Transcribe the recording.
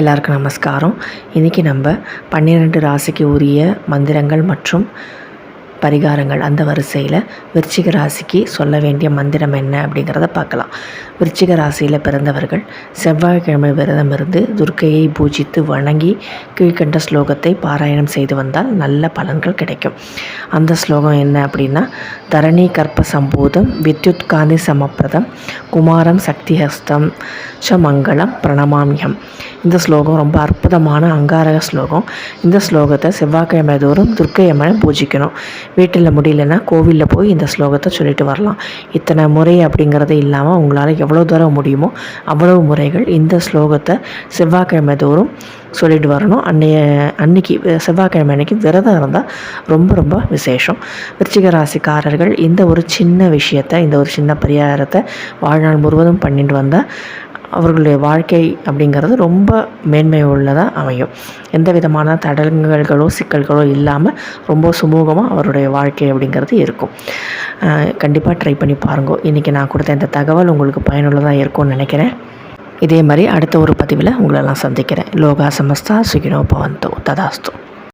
எல்லாருக்கும் நமஸ்காரம். இன்றைக்கி நம்ம பன்னிரெண்டு ராசிக்கு உரிய மந்திரங்கள் மற்றும் பரிகாரங்கள் அந்த வரிசையில் விருச்சிக ராசிக்கு சொல்ல வேண்டிய மந்திரம் என்ன அப்படிங்கிறத பார்க்கலாம். விருச்சிக ராசியில் பிறந்தவர்கள் செவ்வாய்க்கிழமை விரதம் இருந்து துர்க்கையை பூஜித்து வணங்கி கீழ்கண்ட ஸ்லோகத்தை பாராயணம் செய்து வந்தால் நல்ல பலன்கள் கிடைக்கும். அந்த ஸ்லோகம் என்ன அப்படின்னா தரணி கற்ப சம்பூதம் வித்யுத்காந்தி சமப்பிரதம் குமாரம் சக்திஹஸ்தம் ச மங்களம் பிரணமாமியம். இந்த ஸ்லோகம் ரொம்ப அற்புதமான அங்காரக ஸ்லோகம். இந்த ஸ்லோகத்தை செவ்வாய்க்கிழமை தோறும் துர்க்கையம்மனை பூஜிக்கணும். வீட்டில் முடியலன்னா கோவிலில் போய் இந்த ஸ்லோகத்தை சொல்லிட்டு வரலாம். இத்தனை முறை அப்படிங்கிறது இல்லாமல் உங்களால் எவ்வளோ தூரம் முடியுமோ அவ்வளவு முறைகள் இந்த ஸ்லோகத்தை செவ்வாய்க்கிழமை தோறும் சொல்லிட்டு வரணும். அன்னைய அன்னைக்கு செவ்வாய்க்கிழமை அன்னைக்கு விரதம் இருந்தால் ரொம்ப ரொம்ப விசேஷம். விருச்சிக ராசிக்காரர்கள் இந்த ஒரு சின்ன விஷயத்தை இந்த ஒரு சின்ன பரிகாரத்தை வாழ்நாள் முழுவதும் பண்ணிட்டு வந்தால் அவர்களுடைய வாழ்க்கை அப்படிங்கிறது ரொம்ப மேன்மை உள்ளதாக அமையும். எந்த விதமான தடங்கல்களோ சிக்கல்களோ இல்லாமல் ரொம்ப சுமூகமாக அவருடைய வாழ்க்கை அப்படிங்கிறது இருக்கும். கண்டிப்பாக ட்ரை பண்ணி பாருங்க. இன்றைக்கி நான் கொடுத்த இந்த தகவல் உங்களுக்கு பயனுள்ளதாக இருக்கும்னு நினைக்கிறேன். இதே மாதிரி அடுத்த ஒரு பதிவில் உங்களெல்லாம் சந்திக்கிறேன். லோகா சமஸ்தா சுகினோ பவந்தோ ததாஸ்தோ.